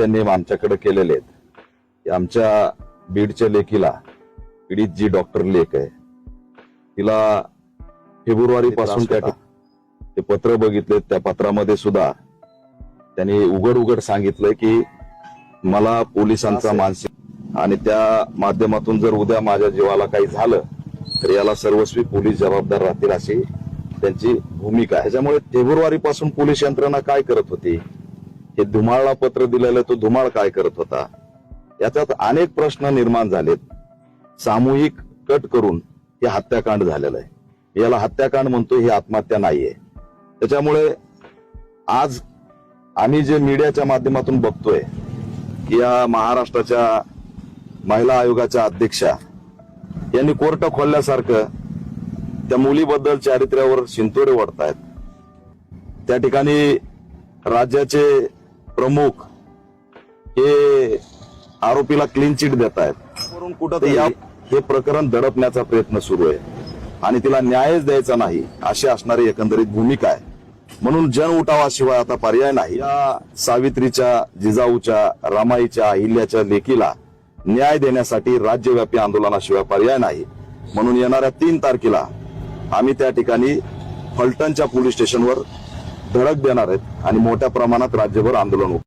त्यांनी आमच्याकडे केलेले आहेत. आमच्या बीडच्या लेकीला पीडित जी डॉक्टर लेख आहे तिला फेब्रुवारी पासून त्या ते पत्र बघितले त्या पत्रामध्ये सुद्धा त्यांनी उघड उघड सांगितलंय की मला पोलिसांचा मानसिक आणि त्या माध्यमातून जर उद्या माझ्या जीवाला काही झालं तर याला सर्वस्वी पोलीस जबाबदार राहतील अशी त्यांची भूमिका आहे. त्याच्यामुळे फेब्रुवारी पासून पोलीस यंत्रणा काय करत होती? हे धुमाळला पत्र दिलेलं तो धुमाळ काय करत होता? याच्यात अनेक प्रश्न निर्माण झालेत. सामूहिक कट करून हे हत्याकांड झालेलं आहे. याला हत्याकांड म्हणतो ही आत्महत्या नाहीये. त्याच्यामुळे आज आम्ही जे मीडियाच्या माध्यमातून बघतोय या महाराष्ट्राच्या महिला आयोगाच्या अध्यक्षा यांनी कोर्ट खोलल्यासारखं त्या मुलीबद्दल चारित्र्यावर शिंतोडे वाढतायत त्या ठिकाणी राज्याचे प्रमुख हे आरोपीला क्लीन चिट देत आहेत कुठं हे प्रकरण दडपण्याचा प्रयत्न सुरू आहे. आणि तिला न्यायच द्यायचा नाही अशी असणारी एकंदरीत भूमिका आहे. म्हणून जन उठावाशिवाय आता पर्याय नाही. या सावित्रीच्या जिजाऊच्या रामाईच्या अहिल्याच्या लेकीला न्याय देण्यासाठी राज्यव्यापी आंदोलनाशिवाय पर्याय नाही. म्हणून येणाऱ्या तीन तारखेला आम्ही त्या ठिकाणी फलटणच्या पोलीस स्टेशनवर धडक देणार आहेत आणि मोठ्या प्रमाणात राज्यभर आंदोलन होत